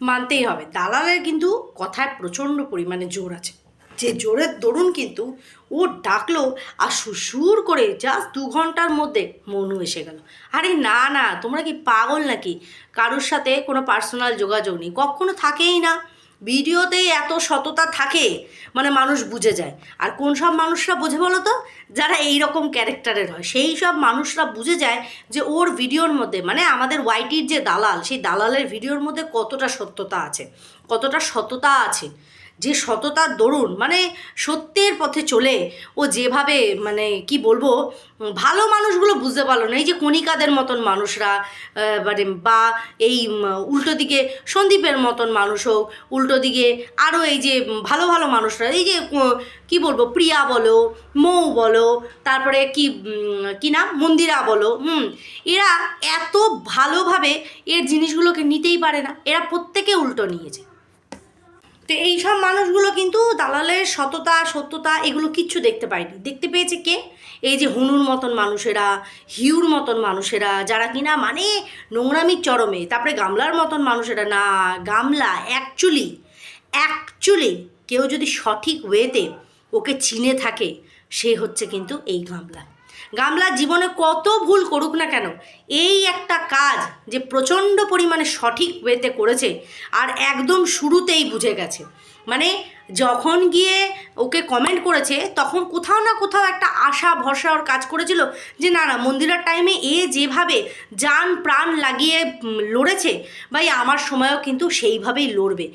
মানতেই হবে। দালালের কিন্তু কথায় প্রচণ্ড পরিমাণে জোর আছে। যে জোরের দরুন কিন্তু ও ডাকলো আর সুসুর করে জাস্ট দু ঘণ্টার মধ্যে মনু এসে গেল। আরে না না, তোমরা কি পাগল নাকি? কারোর সাথে কোনো পার্সোনাল যোগাযোগ নেই। কখনো থাকেই না। ভিডিওতেই এত সততা থাকে মানে মানুষ বুঝে যায়। আর কোন সব মানুষরা বোঝে বলো তো? যারা এই রকম ক্যারেক্টারের হয়। সেই সব মানুষরা বুঝে যায় যে ওর ভিডিওর মধ্যে মানে আমাদের ওয়াইটির যে দালাল, সেই দালালের ভিডিওর মধ্যে কতটা সত্যতা আছে, কতটা সততা আছে। যে সততার দরুন মানে সত্যের পথে চলে ও যেভাবে মানে কি বলব ভালো মানুষগুলো বুঝতে পারল না। এই যে কণিকাদের মতন মানুষরা মানে বা এই উল্টো দিকে সন্দীপের মতন মানুষ হোক, উল্টো দিকে আরও এই যে ভালো ভালো মানুষরা, এই যে, কি বলব, প্রিয়া বলো, মৌ বলো, তারপরে কি কি নাম? মন্দিরা বলো, হুম, এরা এত ভালোভাবে এর জিনিসগুলোকে নিতেই পারে না। এরা প্রত্যেকে উল্টো নিয়েছে। তো এই সব মানুষগুলো কিন্তু দালালের সততা, সত্যতা এগুলো কিচ্ছু দেখতে পায়নি। দেখতে পেয়েছে কে? এই যে হুনুর মতন মানুষেরা, হিউর মতন মানুষেরা, যারা কিনা মানে নোংরামির চরমে, তারপরে গামলার মতন মানুষেরা, না, গামলা অ্যাকচুয়ালি অ্যাকচুয়ালি কেউ যদি সঠিক ওয়েতে ওকে চিনে থাকে, সে হচ্ছে কিন্তু এই গামলা। গামলা জীবনে কত ভুল করুক না কেন, এই একটা কাজ যে প্রচণ্ড পরিমাণে সঠিক ওয়েতে করেছে আর একদম শুরুতেই বুঝে গেছে। মানে যখন গিয়ে ওকে কমেন্ট করেছে, তখন কোথাও না কোথাও একটা আশা, ভরসা ওর কাজ করেছিল যে না না, মন্দিরের টাইমে এ যেভাবে যান প্রাণ লাগিয়ে লড়েছে, ভাই, আমার সময়ও কিন্তু সেইভাবেই লড়বে।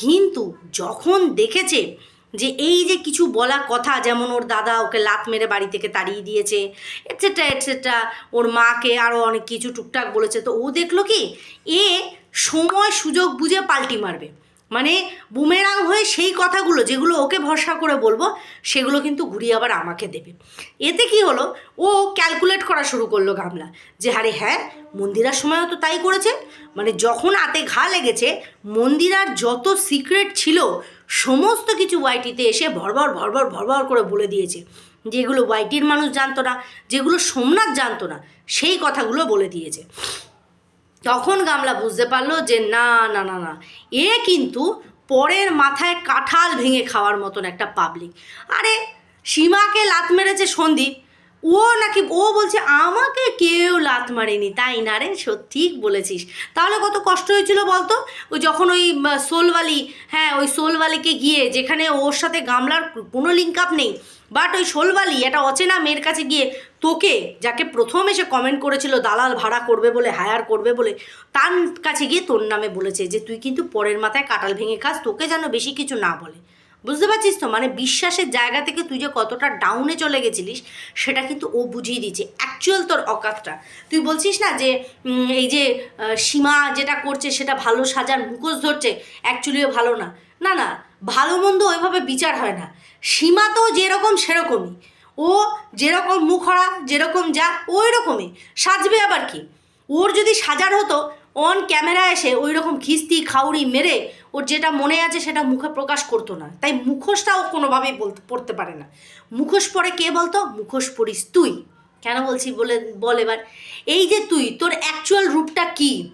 কিন্তু যখন দেখেছে যে এই যে কিছু বলা কথা যেমন ওর দাদা ওকে লাত মেরে বাড়ি থেকে তাড়িয়ে দিয়েছে এটসেট্রা এটসেট্রা ওর মাকে আরও অনেক কিছু টুকটাক বলেছে, তো ও দেখল কি, এ সময় সুযোগ বুঝে পাল্টি মারবে। মানে বুমেরাং হয়ে সেই কথাগুলো যেগুলো ওকে ভরসা করে বলব, সেগুলো কিন্তু ঘুরিয়ে আবার আমাকে দেবে। এতে কি হলো? ও ক্যালকুলেট করা শুরু করল গামলা যে, আরে হ্যাঁ মন্দিরার সময়ও তো তাই করেছে। মানে যখন হাতে ঘা লেগেছে, মন্দিরার যত সিক্রেট ছিল, সমস্ত কিছু ওয়াইটিতে এসে ভরভর ভরভর ভরভর করে বলে দিয়েছে। যেগুলো ওয়াইটির মানুষ জানতো না, যেগুলো সোমনাথ জানতো না, সেই কথাগুলো বলে দিয়েছে। তখন গামলা বুঝতে পারল যে না না না না। এ কিন্তু পরের মাথায় কাঁঠাল ভেঙে খাওয়ার মতন একটা পাবলিক আরে, সীমাকে লাত মেরেছে সন্দীপ। ও নাকি, ও বলছে, আমাকে কেউ লাত মারেনি। তাই না রে? সত্যি বলেছিস। তাহলে কত কষ্ট হয়েছিল বলতো? ওই যখন ওই সোলওয়ালি হ্যাঁ ওই সোলওয়ালিকে গিয়ে যেখানে ওর সাথে গামলার কোনো লিঙ্ক আপ নেই বাট ওই শোলবালি একটা অচেনা মেয়ের কাছে গিয়ে তোকে, যাকে প্রথম এসে কমেন্ট করেছিল দালাল ভাড়া করবে বলে হায়ার করবে বলে, তার কাছে গিয়ে তোর নামে বলেছে যে তুই কিন্তু পরের মাথায় কাটাল ভেঙে খাস, তোকে যেন বেশি কিছু না বলে। বুঝতে পারছিস তো? মানে বিশ্বাসের জায়গা থেকে তুই যে কতটা ডাউনে চলে গেছিলিস, সেটা কিন্তু ও বুঝিয়ে দিচ্ছে অ্যাকচুয়াল তোর অকাতটা। তুই বলছিস না যে এই যে সীমা যেটা করছে সেটা ভালো সাজার মুখোশ ধরছে অ্যাকচুয়ালিও ভালো না। না না, ভালো মন্দ ওইভাবে বিচার হয় না। সীমা তো যেরকম সেরকমই। ও যেরকম মুখরা, যেরকম যা ওই রকমই সাজবে আবার কি? ওর যদি সাজার হতো অন ক্যামেরা এসে ওই রকম খিস্তি, খাউড়ি মেরে ওর যেটা মনে আছে সেটা মুখে প্রকাশ করতো না। তাই মুখোশটা ও কোনোভাবেই বলতে, পড়তে পারে না। মুখোশ পরে কে বলতো? মুখোশ পড়িস তুই। কেন বলছি বলে, বল এবার। এই যে তুই, তোর অ্যাকচুয়াল রূপটা কি?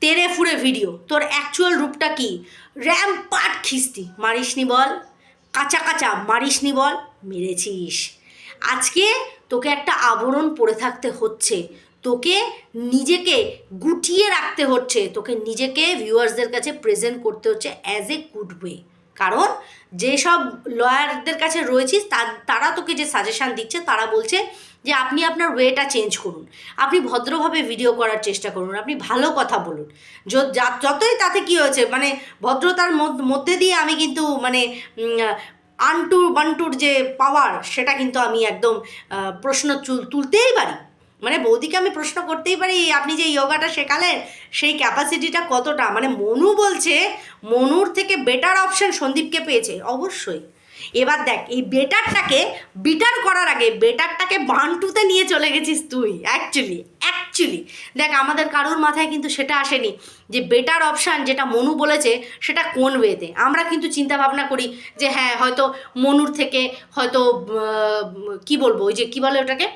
তেরে ফুরে ভিডিও তোর অ্যাকচুয়াল রূপটা কি? র্যাম পাট খিস্তি। মারিসনি বল। কাঁচা কাঁচা মারিসনি বল। মেরেছিস। আজকে তোকে একটা আবরণ পরে থাকতে হচ্ছে। তোকে নিজেকে গুটিয়ে রাখতে হচ্ছে। তোকে নিজেকে ভিউয়ার্সদের কাছে প্রেজেন্ট করতে হচ্ছে অ্যাজ এ গুড ওয়ে কারণ যেসব লয়ারদের কাছে রয়েছিস তারা তোকে যে সাজেশান দিচ্ছে তারা বলছে যে আপনি আপনার ওয়েটা চেঞ্জ করুন। আপনি ভদ্রভাবে ভিডিও করার চেষ্টা করুন আপনি ভালো কথা বলুন। যতই তাতে কি হয়েছে মানে ভদ্রতার মধ্য- দিয়ে আমি কিন্তু মানে উম, আন্টু বান্টুর যে পাওয়ার সেটা কিন্তু আমি একদম প্রশ্ন তুলতেই পারি। মানে বৌদিকে আমি প্রশ্ন করতেই পারি, আপনি যে যোগাটা শেখালেন, সেই ক্যাপাসিটিটা কতটা? মানে মনু বলছে, মনুর থেকে বেটার অপশন সন্দীপকে পেয়েছে। অবশ্যই। এবার দেখ, এই বেটারটাকে বিটার করার আগে বেটারটাকে বান্টুতে নিয়ে চলে গেছিস তুই অ্যাকচুয়ালি অ্যাকচুয়ালি দেখ, আমাদের কারোর মাথায় কিন্তু সেটা আসেনি যে বেটার অপশান যেটা মনু বলেছে, সেটা কোন ওয়েতে আমরা কিন্তু চিন্তা ভাবনা করি যে হ্যাঁ হয়তো মনুর থেকে হয়তো কি বলব, ওই যে কি বলে ওটাকে?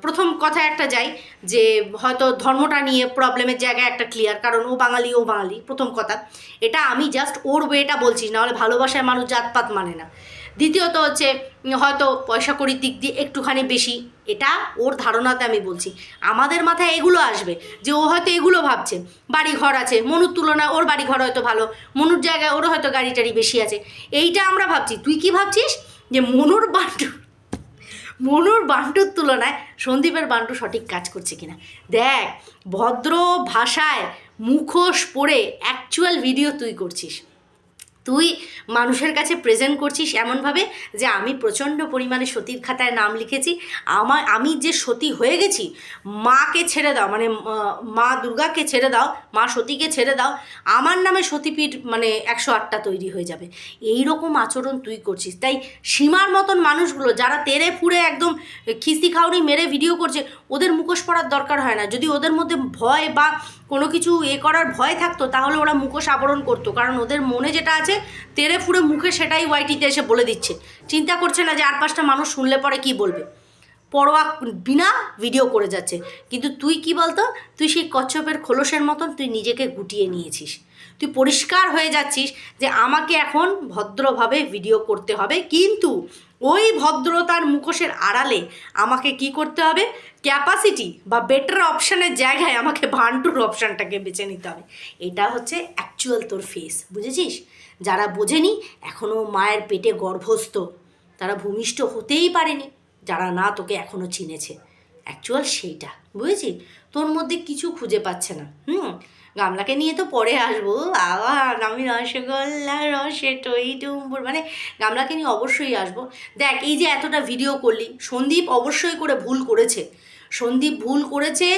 প্রথম কথা একটা যাই যে হয়তো ধর্মটা নিয়ে প্রবলেমের জায়গায় একটা ক্লিয়ার কারণ ও বাঙালি ও বাঙালি, প্রথম কথা। এটা আমি জাস্ট ওর ওয়েটা বলছি, নাহলে ভালোবাসায় মানুষ জাতপাত মানে না। দ্বিতীয়ত হচ্ছে, হয়তো পয়সা কড়ির দিক দিয়ে একটুখানি বেশি, এটা ওর ধারণাতে আমি বলছি। আমাদের মাথায় এগুলো আসবে, যে ও হয়তো এগুলো ভাবছে। বাড়ি ঘর আছে, মনুর তুলনায় ওর বাড়ি ঘর হয়তো ভালো, মনুর জায়গায় ওর হয়তো গাড়ি টাড়ি বেশি আছে। এইটা আমরা ভাবছি। তুই কি ভাবছিস? যে মনুর বান্টু মনুর বান্টুর তুলনায় সন্দীপের বান্টু সঠিক কাজ করছে কিনা? দেখ, ভদ্র ভাষায় মুখোশ পরে অ্যাকচুয়াল ভিডিও তুই করছিস। তুই মানুষের কাছে প্রেজেন্ট করছিস এমনভাবে যে আমি প্রচণ্ড পরিমাণে সতীর খাতায় নাম লিখেছি আমার আমি যে সতী হয়ে গেছি, মাকে ছেড়ে দাও মানে মা দুর্গাকে ছেড়ে দাও, মা সতীকে ছেড়ে দাও, আমার নামে সতীপীঠ মানে একশো আটটা তৈরি হয়ে যাবে। এই রকম আচরণ তুই করছিস। তাই সীমার মতন মানুষগুলো যারা তেরে ফুড়ে একদম খিস্তি খাউনি মেরে ভিডিও করছে, ওদের মুখোশ পড়ার দরকার হয় না। যদি ওদের মধ্যে ভয় বা কোনো কিছু এ করার ভয় থাকতো, তাহলে ওরা মুখোশ আবরণ করতো। কারণ ওদের মনে যেটা আছে তেরে ফুড়ে মুখে সেটাই ওয়াইটিতে এসে বলে দিচ্ছে। চিন্তা করছে না যে আর পাঁচটা মানুষ শুনলে পরে কি বলবে। পরোয়া বিনা ভিডিও করে যাচ্ছে। কিন্তু তুই কি বলতো? তুই সেই কচ্ছপের খোলসের মতন তুই নিজেকে গুটিয়ে নিয়েছিস। তুই পরিষ্কার হয়ে যাচ্ছিস যে আমাকে এখন ভদ্রভাবে ভিডিও করতে হবে। কিন্তু ওই ভদ্রতার মুখোশের আড়ালে আমাকে কি করতে হবে? ক্যাপাসিটি বা বেটার অপশানের জায়গায় আমাকে ভান্টুর অপশানটাকে বেছে নিতে হবে। এটা হচ্ছে অ্যাকচুয়াল তোর ফেস বুঝেছিস? যারা বোঝেনি এখনও মায়ের পেটে গর্ভস্থ, তারা ভূমিষ্ঠ হতেই পারেনি, যারা না তোকে এখনও চিনেছে। অ্যাকচুয়াল সেইটা, বুঝেছি? তোর মধ্যে কিছু খুঁজে পাচ্ছে না, হুম? গামলাকে নিয়ে তো পরে আসব আবার আমি রসগোল্লা, রসে টই ডুম্বুর মানে গামলাকে নিয়ে অবশ্যই আসব। দেখ, এই যে এতটা ভিডিও করলি, সন্দীপ অবশ্যই করে ভুল করেছে। সন্দীপ ভুল করেছে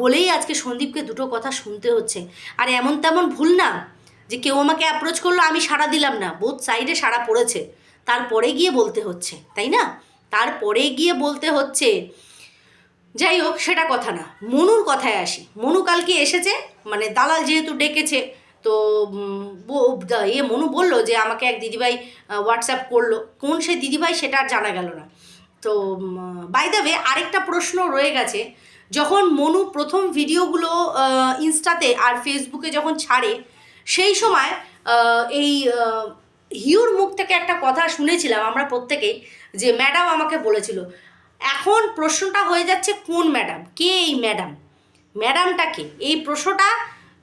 বলেই আজকে সন্দীপকে দুটো কথা শুনতে হচ্ছে। আর এমন তেমন ভুল না যে কেউ আমাকে অ্যাপ্রোচ করল, আমি সাড়া দিলাম না বোধ সাইডে সাড়া পড়েছে। তারপরে গিয়ে বলতে হচ্ছে, তাই না? তারপরে গিয়ে বলতে হচ্ছে যাই হোক, সেটা কথা না। মনুর কথায় আসি। মনু কালকে এসেছে? মানে দালাল যেহেতু ডেকেছে, তো ইয়ে মনু বলল যে আমাকে এক দিদিভাই হোয়াটসঅ্যাপ করল। কোন সে দিদিভাই সেটা আর জানা গেল না। তো বাই আরেকটা প্রশ্ন রয়ে গেছে। যখন মনু প্রথম ভিডিওগুলো ইনস্টাতে আর ফেসবুকে যখন ছাড়ে, সেই সময় এই হিউর মুখ থেকে একটা কথা শুনেছিলাম আমরা প্রত্যেকেই, যে ম্যাডাম আমাকে বলেছিল এখন প্রশ্নটা হয়ে যাচ্ছে কোন ম্যাডাম? কে এই ম্যাডাম? ম্যাডামটা কে এই প্রশ্নটা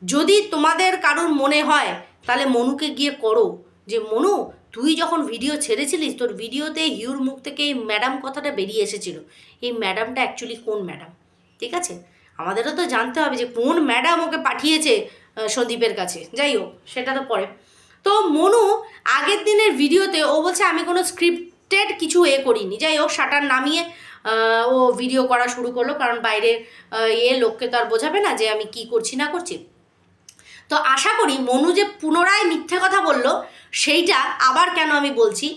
যদি তোমাদের কারোর মনে হয়, তাহলে মনুকে গিয়ে করো। যে, মনু, তুই যখন ভিডিও ছেড়েছিলিস, তোর ভিডিওতে হিউর মুখ থেকে এই ম্যাডাম কথাটা বেরিয়ে এসেছিল। এই ম্যাডামটা অ্যাকচুয়ালি কোন ম্যাডাম? ঠিক আছে? আমাদেরও তো জানতে হবে যে, কোন ম্যাডাম ওকে পাঠিয়েছে সন্দীপের কাছে। যাই হোক, সেটা তো পরে। তো মনু আগের দিনের ভিডিওতে ও বলছে, আমি কোনো স্ক্রিপ্টেড কিছু এ করিনি। যাই হোক শাটার নামিয়ে ও ভিডিও করা শুরু করল, কারণ বাইরে এ লোককে তো আর বোঝাবে না যে আমি কি করছি, না করছি। তো আশা করি মনু যে পুনরায় মিথ্যে কথা বলল, সেইটা আবার কেন আমি বলছি?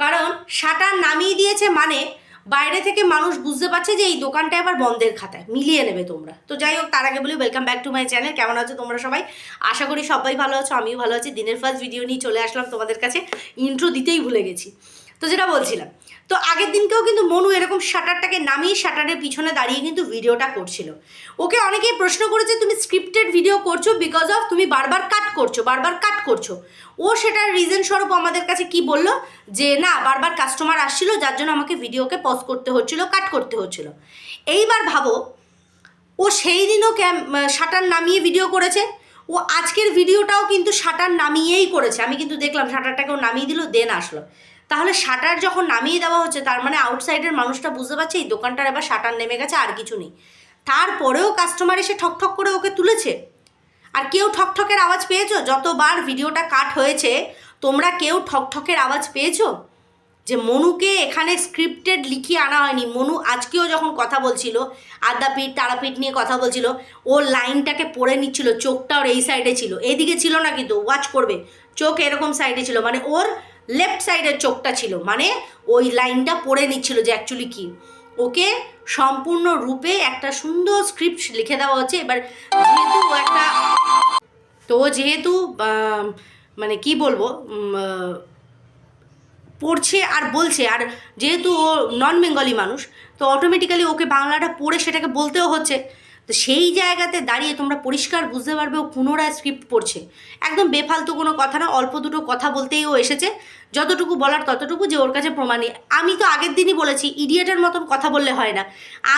কারণ শাটার নামিয়ে দিয়েছে মানে বাইরে থেকে মানুষ বুঝতে পারছে যে এই দোকানটা এবার বন্ধের খাতায়, মিলিয়ে নেবে তোমরা। তো যাই হোক, তার আগে বলি welcome back to my channel কেমন আছো তোমরা সবাই? আশা করি সবাই ভালো আছো, আমিও ভালো আছি। দিনের ফার্স্ট ভিডিও নিয়ে চলে আসলাম তোমাদের কাছে। ইন্ট্রো দিতেই ভুলে গেছি। তো যেটা বলছিলাম, তো আগের দিনকেও কিন্তু মনু এরকম শাটারটাকে নামিয়ে শাটারের পিছনে দাঁড়িয়ে কিন্তু ভিডিওটা করছিল। ওকে অনেকেই প্রশ্ন করেছে, তুমি স্ক্রিপ্টেড ভিডিও করছ বিকজ অফ তুমি বারবার কাট করছ, বারবার কাট করছ। ও সেটার রিজন স্বরূপ আমাদের কাছে কি বলল? যে না, বারবার কাস্টমার আসছিল, যার জন্য আমাকে ভিডিওকে পজ করতে হচ্ছিল কাট করতে হচ্ছিল। এইবার ভাবো, ও সেই দিনও ক্যাম শাটার নামিয়ে ভিডিও করেছে। ও আজকের ভিডিওটাও কিন্তু শাটার নামিয়েই করেছে। আমি কিন্তু দেখলাম শাটারটাকেও নামিয়ে দিল দেন আসলো। তাহলে শাটার যখন নামিয়ে দেওয়া হচ্ছে, তার মানে আউটসাইডের মানুষটা বুঝতে পারছে এই দোকানটার এবার শাটার নেমে গেছে, আর কিছু নেই। তারপরেও কাস্টমার এসে ঠক ঠক করে ওকে তুলেছে। আর কেউ ঠকঠকের আওয়াজ পেয়েছ? যতবার ভিডিওটা কাট হয়েছে, তোমরা কেউ ঠকঠকের আওয়াজ পেয়েছ? যে মনুকে এখানে স্ক্রিপ্টেড লিখিয়ে আনা হয়নি। মনু আজকেও যখন কথা বলছিল আদ্যাপীঠ তারাপীঠ নিয়ে কথা বলছিল, ও লাইনটাকে পড়ে নিচ্ছিল, চোখটা ওর এই সাইডে ছিল। এদিকে ছিল না কিন্তু ওয়াচ করবে। চোখ এরকম সাইডে ছিল। মানে ওর লেফট সাইডের চোখটা ছিল মানে ওই লাইনটা পড়ে নিচ্ছিল যে অ্যাকচুয়ালি কি। ওকে সম্পূর্ণ রূপে একটা সুন্দর স্ক্রিপ্ট লিখে দেওয়া হচ্ছে। এবার যেহেতু একটা, তো যেহেতু মানে কি বলব পড়ছে আর বলছে, আর যেহেতু ও নন বেঙ্গলি মানুষ, তো অটোমেটিক্যালি ওকে বাংলাটা পড়ে সেটাকে বলতেও হচ্ছে। তো সেই জায়গাতে দাঁড়িয়ে তোমরা পরিষ্কার বুঝতে পারবে ও পুনরায় স্ক্রিপ্ট পড়ছে। একদম বেফালতু কোনো কথা না, অল্প দুটো কথা বলতেই ও এসেছে। যতটুকু বলার ততটুকু যে ওর কাছে প্রমাণই আমি তো আগের দিনই বলেছি ইডিয়েটের মতন কথা বললে হয় না।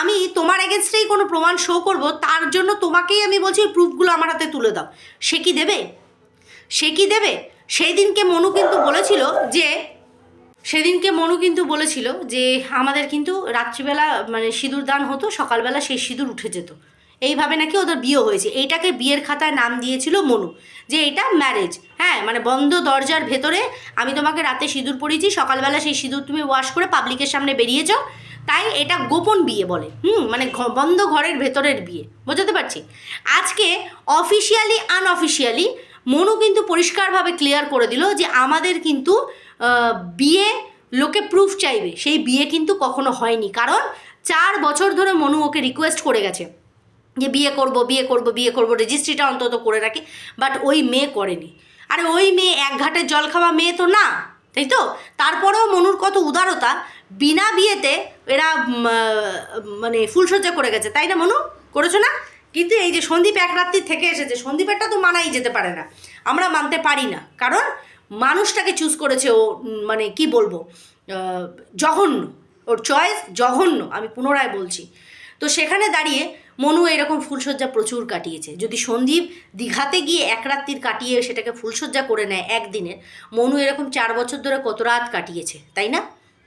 আমি তোমার এগেনস্টেই কোনো প্রমাণ শো করব, তার জন্য তোমাকেই আমি বলছি ওই প্রুফগুলো আমার হাতে তুলে দাও। সে কি দেবে? সে কি দেবে? সেই দিনকে মনু কিন্তু বলেছিল যে, সেদিনকে মনু কিন্তু বলেছিল যে, আমাদের কিন্তু রাত্রিবেলা মানে সিঁদুর দান হতো, সকালবেলা সেই সিঁদুর উঠে যেত। এইভাবে নাকি ওদের বিয়ে হয়েছে। এইটাকে বিয়ের খাতায় নাম দিয়েছিল মনু, যে এটা ম্যারেজ হ্যাঁ মানে বন্ধ দরজার ভেতরে আমি তোমাকে রাতে সিঁদুর পরিয়েছি সকালবেলা সেই সিঁদুর তুমি ওয়াশ করে পাবলিকের সামনে বেরিয়েছ তাই এটা গোপন বিয়ে বলে। হুম মানে বন্ধ ঘরের ভেতরের বিয়ে। বোঝাতে পারছি? আজকে অফিসিয়ালি আনঅফিসিয়ালি মনু কিন্তু পরিষ্কারভাবে ক্লিয়ার করে দিল যে আমাদের কিন্তু বিয়ে লোকে প্রুফ চাইবে। সেই বিয়ে কিন্তু কখনো হয়নি। কারণ চার বছর ধরে মনু ওকে রিকোয়েস্ট করে গেছে। যে বিয়ে করব বিয়ে করব বিয়ে করব রেজিস্ট্রিটা অন্তত করে রাখি। বাট ওই মেয়ে করেনি। আরে ওই মেয়ে এক ঘাটের জল খাওয়া মেয়ে তো না, তাই তো? তারপরেও মনুর কত উদারতা, বিনা বিয়েতে এরা মানে ফুলসজ্জা করে গেছে, তাই না মনু? করেছ না? কিন্তু এই যে সন্দীপ এক রাত্রি থেকে এসেছে, সন্দীপেরটা তো মানাই যেতে পারে না। আমরা মানতে পারি না, কারণ মানুষটাকে চুজ করেছে ও মানে কি বলব জঘন্য। ওর চয়েস জঘন্য, আমি পুনরায় বলছি। তো সেখানে দাঁড়িয়ে মনু এরকম ফুলসজ্জা প্রচুর কাটিয়েছে। যদি সন্দীপ দীঘাতে গিয়ে এক রাত্রির কাটিয়ে সেটাকে ফুলসজ্জা করে নেয় একদিনের মনু এরকম চার বছর ধরে কত রাত কাটিয়েছে, তাই না?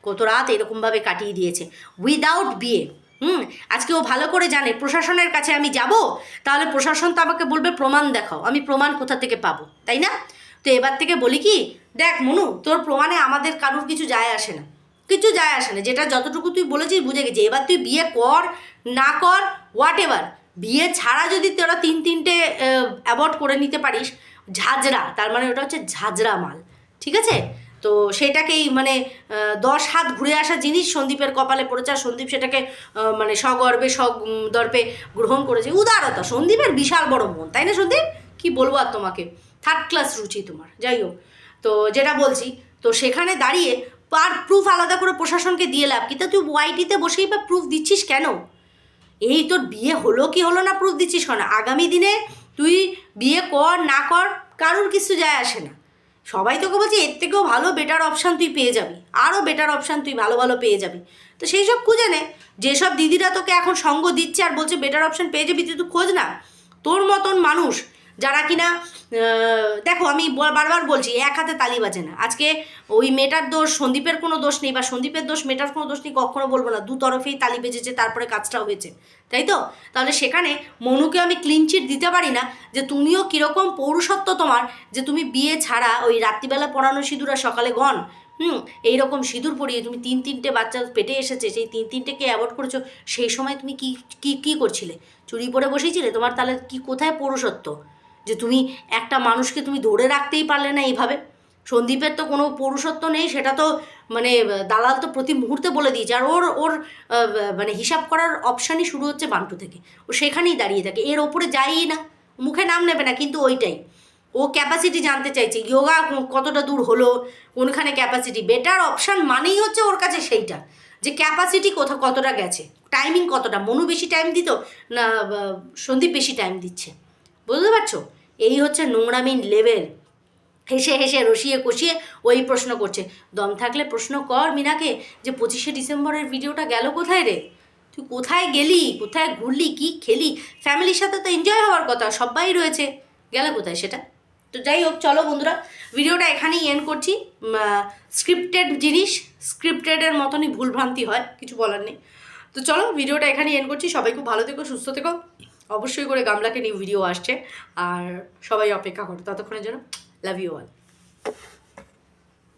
কত রাত এরকমভাবে কাটিয়ে দিয়েছে। উইদাউট বিয়ে, হুম? আজকে ও ভালো করে জানে, প্রশাসনের কাছে আমি যাব, তাহলে প্রশাসন তো আমাকে বলবে, প্রমাণ দেখাও, আমি প্রমাণ কোথা থেকে পাবো? তাই না? তো এবার থেকে বলি কি, দেখ মনু, তোর প্রমাণে আমাদের কারুর কিছু যায় আসে না। কিছু যায় আসে না। যেটা যতটুকু তুই বলেছিস বুঝে গেছি। এবার তুই বিয়ে কর, না কর হোয়াট এভার বিয়ে ছাড়া যদি তোরা তিন তিনটে অ্যাভয়েড করে নিতে পারিস, ঝাঁঝরা। তার মানে ওটা হচ্ছে ঝাঁঝরা মাল। ঠিক আছে? তো সেটাকেই মানে দশ হাত ঘুরে আসা জিনিস সন্দীপের কপালে পড়েছে। আর সন্দীপ সেটাকে মানে সগর্বে দর্পে গ্রহণ করেছে। উদারতা। সন্দীপের বিশাল বড় মন। তাই না সন্দীপ? কি বলব আর তোমাকে? থার্ড ক্লাস রুচি তোমার। যাই হোক। তো যেটা বলছি, তো সেখানে দাঁড়িয়ে আর প্রুফ আলাদা করে প্রশাসনকে দিয়ে লাভ কি? তা তুই ওয়াইটিতে বসেই বা প্রুফ দিচ্ছিস কেন? এই তোর বিয়ে হলো কি হলো না প্রুফ দিচ্ছিস কেন? আগামী দিনে তুই বিয়ে কর না কর কারোর কিছু যায় আসে না। সবাই তোকে বলছে, এর থেকেও ভালো বেটার অপশান তুই পেয়ে যাবি। আরও বেটার অপশান তুই ভালো ভালো পেয়ে যাবি। তো সেই সব খুঁজে নে। যেসব দিদিরা তোকে এখন সঙ্গ দিচ্ছে আর বলছে বেটার অপশান পেয়ে যাবি, তুই তো খোঁজ না। তোর মতন মানুষ যারা কিনা দেখো আমি বারবার বলছি, এক হাতে তালি বাজে না। আজকে ওই মেয়েটার দোষ, সন্দীপের কোনো দোষ নেই বা সন্দীপের দোষ, মেয়েটার কোনো দোষ নেই, কখনো বলব না। দু তরফেই তালি বেজেছে, তারপরে কাজটা হয়েছে। তাই তো? তাহলে সেখানে মনুকে আমি ক্লিন চিট দিতে পারি না যে তুমিও কীরকম পৌরুষত্ব তোমার, যে তুমি বিয়ে ছাড়া ওই রাত্রিবেলা পড়ানো সিঁদুর আর সকালে গন হুম, এইরকম সিঁদুর পরিয়ে তুমি তিন তিনটে বাচ্চা পেটে এসেছে, সেই তিন তিনটেকে অ্যাভয়েড করেছ, সেই সময় তুমি কি কি করছিলে? চুরি পরে বসেছিলে? তোমার তাহলে কি, কোথায় পৌরুষত্ব? যে তুমি একটা মানুষকে তুমি ধরে রাখতেই পারলে না এইভাবে। সন্দীপের তো কোনো পৌরুষত্ব নেই, সেটা তো মানে দালাল তো প্রতি মুহূর্তে বলে দিয়েছে। আর ওর ওর মানে হিসাব করার অপশানই শুরু হচ্ছে বান্টু থেকে। ও সেখানেই দাঁড়িয়ে থাকে। এর ওপরে যায়ই না। মুখে নাম নেবে না, কিন্তু ওইটাই। ও ক্যাপাসিটি জানতে চাইছে যোগা কতটা দূর হলো, কোনখানে ক্যাপাসিটি বেটার অপশান মানেই হচ্ছে ওর কাছে সেইটা। যে ক্যাপাসিটি কোথা, কতটা গেছে? টাইমিং কতটা? মনু বেশি টাইম দিত না সন্দীপ বেশি টাইম দিচ্ছে। বুঝতে পারছ? এই হচ্ছে নোংরামিন লেভেল। হেসে হেসে রসিয়ে কষিয়ে ওই প্রশ্ন করছে। দম থাকলে প্রশ্ন কর মিনাকে যে পঁচিশে ডিসেম্বরের ভিডিওটা গেল কোথায় রে? তুই কোথায় গেলি? কোথায় ঘুরলি? কি খেলি? ফ্যামিলির সাথে তো এনজয় হওয়ার কথা সবাই রয়েছে। গেল কোথায় সেটা? তো যাই হোক, চলো বন্ধুরা, ভিডিওটা এখানেই এন্ড করছি। স্ক্রিপ্টেড জিনিস স্ক্রিপ্টেডের মতনই ভুলভ্রান্তি হয়, কিছু বলার নেই। তো চলো, ভিডিওটা এখানেই এন্ড করছি। সবাই খুব ভালো থেকো, সুস্থ থেকো। অবশ্যই করে গামলাকে নিয়ে ভিডিও আসছে। আর সবাই অপেক্ষা করো, ততক্ষণের জন্য লাভ ইউ অল